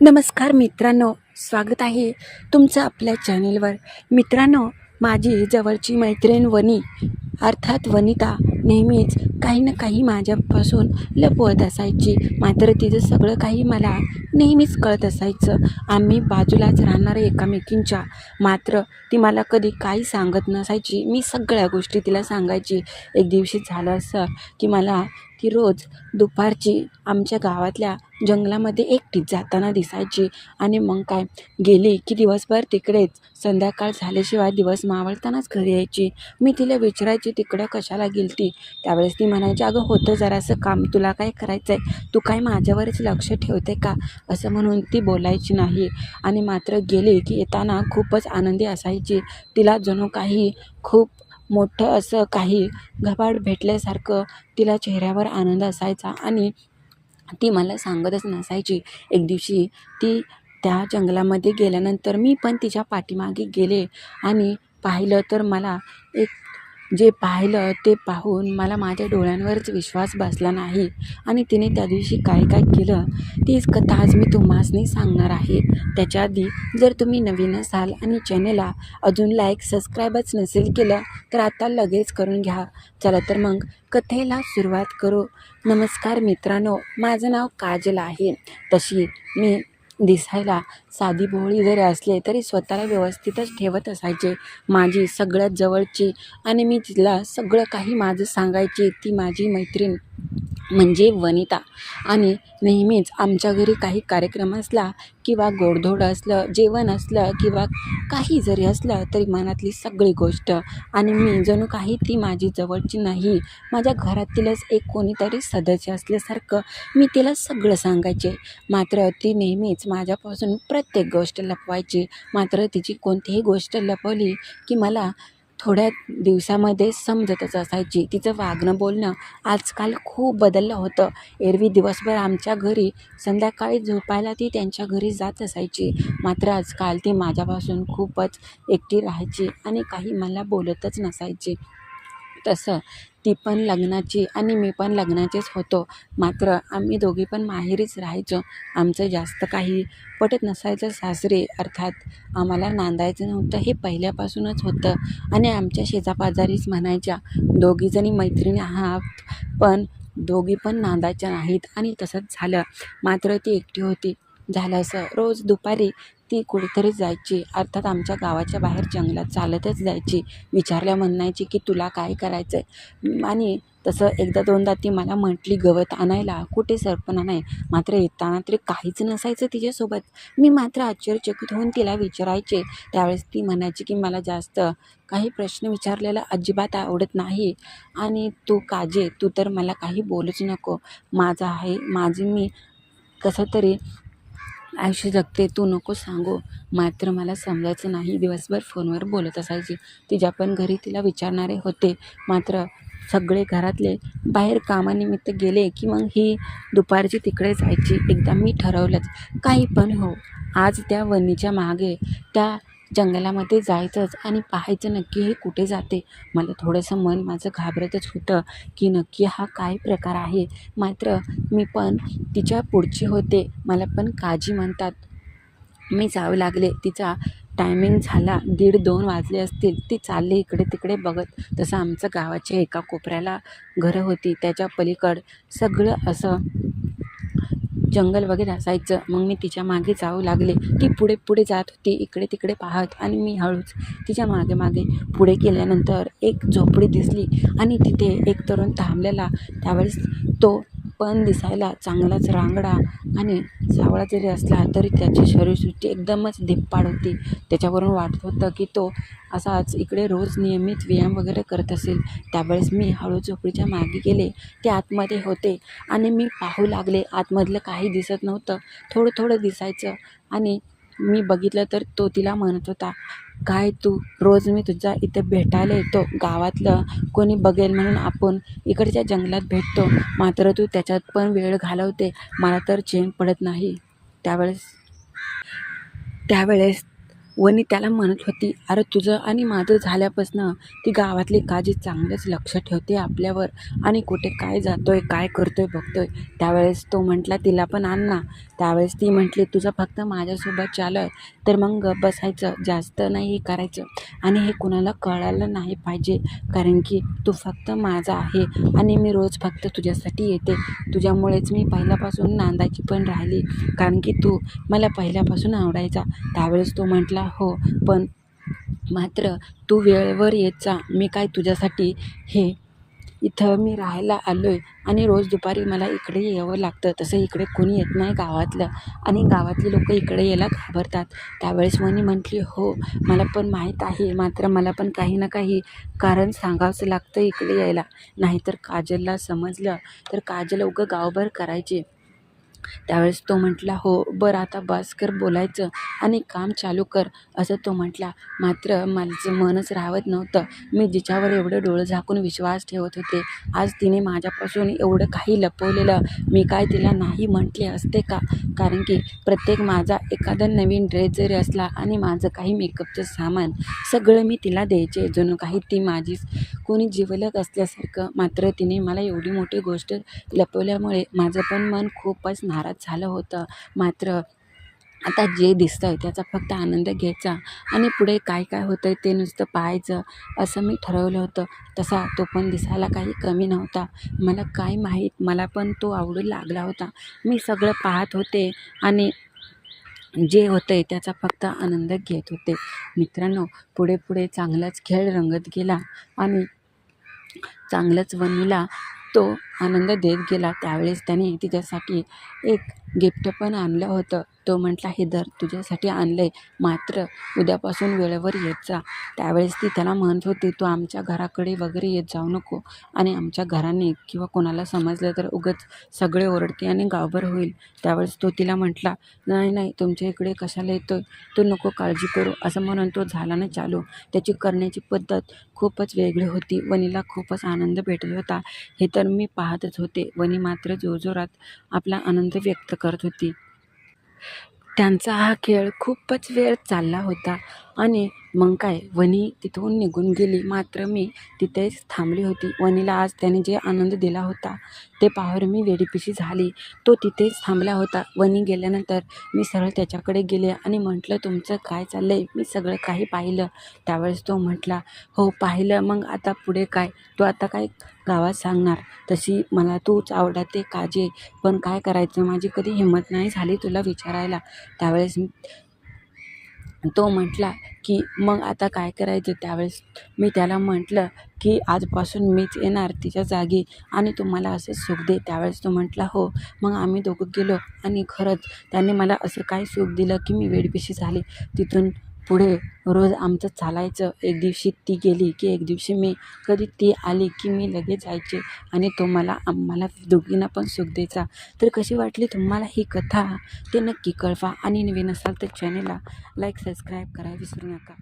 नमस्कार मित्रांनो स्वागत आहे तुमचं आपल्या चॅनेलवर. मित्रांनो माझी जवळची मैत्रीण वनी अर्थात वनिता नेहमीच काही ना काही माझ्यापासून लपवत असायची. मात्र तिचं सगळं काही मला नेहमीच कळत असायचं. आम्ही बाजूलाच राहणारे एकामेकींच्या. मात्र ती मला कधी काही सांगत नसायची. मी सगळ्या गोष्टी तिला सांगायची. एक दिवशी झालं असं की मला ती रोज दुपारची आमच्या गावातल्या जंगलामध्ये एकटीच जाताना दिसायची. आणि मग काय? गेली की दिवसभर तिकडेच. संध्याकाळ झाल्याशिवाय दिवस मावळतानाच घरी यायची. मी तिला विचारायची तिकडं कशाला गेलती? त्यावेळेस ती म्हणायची अगं होतं जरासं काम. तुला काय करायचं आहे तू काय माझ्यावरच लक्ष ठेवते का? असं म्हणून ती बोलायची नाही. आणि मात्र गेली की येताना खूपच आनंदी असायची. तिला जणू काही खूप मोठं असं काही घबाड भेटल्यासारखं तिला चेहऱ्यावर आनंद असायचा आणि ती मला सांगतच नसायची. एक दिवशी ती त्या जंगलामध्ये गेल्यानंतर मी पण तिच्या पाठीमागे गेले आणि पाहिलं तर मला एक जे पाहिलं ते पाहून मला माझ्या डोळ्यांवरच विश्वास बसला नाही. आणि तिने त्या दिवशी काय काय केलं तीच कथा आज मी तुम्हासनी सांगणार आहे. त्याच्या आधी जर तुम्ही नवीन असाल आणि चॅनेलला अजून लाईक सबस्क्राईबच नसेल केलं तर आता लगेच करून घ्या. चला तर मग कथेला सुरुवात करू. नमस्कार मित्रांनो माझं नाव काजल आहे. तशी मी दिसायला साधी भोळी जरी असले तरी स्वतःला व्यवस्थितच ठेवत असायचे. माझी सगळ्यात जवळची आणि मी तिला सगळं काही माझं सांगायची ती माझी मैत्रीण. म्हणजे वनिता. आणि नेहमीच आमच्या घरी काही कार्यक्रम असला किंवा गोडधोड असलं जेवण असलं किंवा काही जरी असलं तरी मनातली सगळी गोष्ट. आणि मी जणू काही ती माझी जवळची नाही. माझ्या घरातीलच एक कोणीतरी सदस्य असल्यासारखं मी तिला सगळं सांगायचे. मात्र ती नेहमीच माझ्यापासून प्रत्येक गोष्ट लपवायची. मात्र तिची कोणतीही गोष्ट लपवली की मला थोड्या दिवसामध्ये समजतच असायची. तिचं वागणं बोलणं आजकाल खूप बदललं होतं. एरवी दिवसभर आमच्या घरी संध्याकाळी झोपायला ती त्यांच्या घरी जात असायची. मात्र आजकाल ती माझ्यापासून खूपच एकटी राहायची आणि काही मला बोलतच नसायची. तसं. ती पण लग्नाची आणि मी पण लग्नाचेच होतो. मात्र आम्ही दोघी पण माहेरीच राहायचो. आमचं जास्त काही पटत नसायचं सासरे. अर्थात आम्हाला नांदायचं नव्हतं हे पहिल्यापासूनच होतं. आणि आमच्या शेजापाजारीच म्हणायच्या दोघीजणी मैत्रिणी आहात पण दोघी पण नांदायच्या नाहीत. आणि तसंच झालं. मात्र ती एकटी होती. झालं असं. रोज दुपारी ती कुठेतरी जायची. अर्थात आमच्या गावाच्या बाहेर जंगलात चालतच जायची. विचारल्या म्हणायची की तुला काय करायचं आहे आणि तसं एकदा दोनदा ती मला म्हटली गवत आणायला कुठे सरपण आणाय मात्र येताना तरी काहीच नसायचं तिच्यासोबत. मी मात्र आश्चर्यचकित होऊन तिला विचारायचे. त्यावेळेस ती म्हणायची की मला जास्त काही प्रश्न विचारलेला अजिबात आवडत नाही. आणि तू काजे तू तर मला काही बोलूच नको. माझा आहे माझी मी कसं तरी आयुष्य जगते तू नको सांगू. मात्र मला समजायचं नाही. दिवसभर फोनवर बोलत असायची. तिच्या पण घरी तिला विचारणारे होते. मात्र सगळे घरातले बाहेर कामानिमित्त गेले की मग ही दुपारची तिकडे जायची. एकदा मी ठरवलंच. काही पण हो. आज त्या वनीच्या मागे त्या जंगलामध्ये जायचंच आणि पाहायचं नक्की हे कुठे जाते? मला थोडंसं मन माझं घाबरतच होतं की नक्की हा काय प्रकार आहे? मात्र मी पण तिच्या पुढची होते. मला पण काजी म्हणतात मी जावं लागले. तिचा टायमिंग झाला. दीड दोन वाजले असतील. ती चालली इकडे तिकडे बघत. तसं आमचं गावाच्या एका कोपऱ्याला घरं होती. त्याच्या पलीकड सगळं असं जंगल वगैरे असायचं. मग मी तिच्यामागे जाऊ लागले. ती पुढे पुढे जात होती. इकडे तिकडे पाहत आणि मी हळूच तिच्यामागे मागे पुढे गेल्यानंतर एक झोपडी दिसली आणि तिथे एक तरुण थांबलेला. त्यावेळेस तो पण दिसायला चांगलाच रांगडा आणि सावळा जरी असला तरी त्याची शरीरसृष्टी एकदमच धिप्पाड होती. त्याच्यावरून वाटत होतं की तो असाच इकडे रोज नियमित व्यायाम वगैरे करत असेल. त्यावेळेस मी हळू झोपडीच्या मागे गेले. ते आतमध्ये होते आणि मी पाहू लागले. आतमधलं काही दिसत नव्हतं. थोडं थोडं दिसायचं आणि मी बघितलं तर तो तिला म्हणत होता काय तू रोज मी तुझा इथे भेटायला येतो गावातलं कोणी बघेल म्हणून आपण इकडच्या जंगलात भेटतो. मात्र तू त्याच्यात पण वेळ घालवते. मला तर चेन पडत नाही. त्यावेळेस त्यावेळेस वनी त्याला म्हणत होती अरे तुझं आणि माझं झाल्यापासनं ती गावातली काजी चांगलंच लक्ष ठेवते आपल्यावर. आणि कुठे काय जातो आहे काय करतो आहे बघतो आहे त्यावेळेस तो म्हटला तिला पण आण ना. त्यावेळेस ती म्हटली तुझं फक्त माझ्यासोबत चालू आहे तर मग बसायचं. जास्त नाही हे करायचं. आणि हे कुणाला कळायला नाही पाहिजे. कारण की तू फक्त माझा आहे. आणि मी रोज फक्त तुझ्यासाठी येते. तुझ्यामुळेच मी पहिल्यापासून नांदायची पण राहिली. कारण की तू मला पहिल्यापासून आवडायचा. त्यावेळेस तो म्हटला हो पण मात्र तू वेळेवर येत जा. मी काय तुझ्यासाठी हे इथं मी राहायला आलो आहे आणि रोज दुपारी मला इकडे यावं लागतं. तसं इकडे कोणी येत नाही गावातलं आणि गावातली लोक इकडे यायला घाबरतात. त्यावेळेस मनी म्हटली हो मला पण माहीत आहे. मात्र मला पण काही ना काही कारण सांगावंच लागतं इकडे यायला. नाहीतर काजलला समजलं तर काजल उगं गावभर करायचे. त्यावेळेस तो म्हटला हो बरं आता बस कर बोलायचं आणि काम चालू कर असं तो म्हटला. मात्र माझं मनच राहत नव्हतं. मी जिच्यावर एवढं डोळं झाकून विश्वास ठेवत होते. आज तिने माझ्यापासून एवढं काही लपवलेलं मी काय तिला नाही म्हटले असते का? कारण की प्रत्येक माझा एखादा नवीन ड्रेस जरी असला आणि माझं काही मेकअपचं सामान सगळं मी तिला द्यायचे जणू काही ती माझीच कोणी जिवलग असल्यासारखं. मात्र तिने मला एवढी मोठी गोष्ट लपवल्यामुळे माझं पण मन खूपच नाराज झालं होतं. मात्र आता जे दिसतं आहे त्याचा फक्त आनंद घ्यायचा आणि पुढे काय काय होतं आहे ते नुसतं पाहायचं असं मी ठरवलं होतं. तसा तो पण दिसायला काही कमी नव्हता. मला काय माहीत? मला पण तो आवडू लागला होता. मी सगळं पाहत होते आणि जे होतं आहे त्याचा फक्त आनंद घेत होते. मित्रांनो पुढे पुढे चांगलाच खेळ रंगत गेला आणि चांगलंच वनीला तो आनंद देत गेला. त्यावेळेस त्याने तिच्यासाठी एक गिफ्ट पण आणलं होतं. तो म्हटला हे दर तुझ्यासाठी आणलं आहे मात्र उद्यापासून वेळेवर येत जा. त्यावेळेस ती त्याला म्हणत होती तू आमच्या घराकडे वगैरे येत जाऊ नको. आणि आमच्या घराने किंवा कोणाला समजलं तर उगच सगळे ओरडते आणि गावभर होईल. त्यावेळेस तो तिला म्हटला नाही नाही तुमच्या इकडे कशाला येतो तू नको काळजी करू. असं म्हणून तो झाला ना चालू. त्याची करण्याची पद्धत खूपच वेगळी होती. वनीला खूपच आनंद भेटत होता. हे तर मी पाहतच होते. वनी मात्र जोरजोरात आपला आनंद व्यक्त करत होती. त्यांचा हा खेळ खूपच वेळ चालला होता. आणि मग काय वनी तिथून निघून गेली. मात्र मी तिथेच थांबली होती. वनीला आज त्याने जे आनंद दिला होता ते पाहून मी वेडीपिशी झाली. तो तिथेच थांबला होता. वनी गेल्यानंतर मी सरळ त्याच्याकडे गेले आणि म्हटलं तुमचं काय चाललं आहे मी सगळं काही पाहिलं. त्यावेळेस तो म्हटला हो पाहिलं. मग आता पुढे काय? तू आता काय गावात सांगणार? तशी मला तूच आवडते काजे पण काय करायचं? माझी कधी हिंमत नाही झाली तुला विचारायला. त्यावेळेस तो म्हटला की मग आता काय करायचं? त्यावेळेस मी त्याला म्हटलं की आजपासून मीच येणार तिच्या जागी आणि तुम्हाला मला असं सुख दे. त्यावेळेस तो म्हटला हो. मग आम्ही दोघं गेलो आणि खरंच त्याने मला असं काय सुख दिलं की मी वेडपिशी झाली. तिथून पुढे रोज आमचं चालायचं. एक दिवशी ती गेली की एक दिवशी मी कधी ती आली की मी लगेच जायचे आणि तो मला आम्हाला दोघींना पण सुख द्यायचा. तर कशी वाटली तुम्हाला ही कथा? ते नक्की कळवा. आणि नवीन असाल तर चॅनेलला लाईक सबस्क्राईब करायला विसरू नका.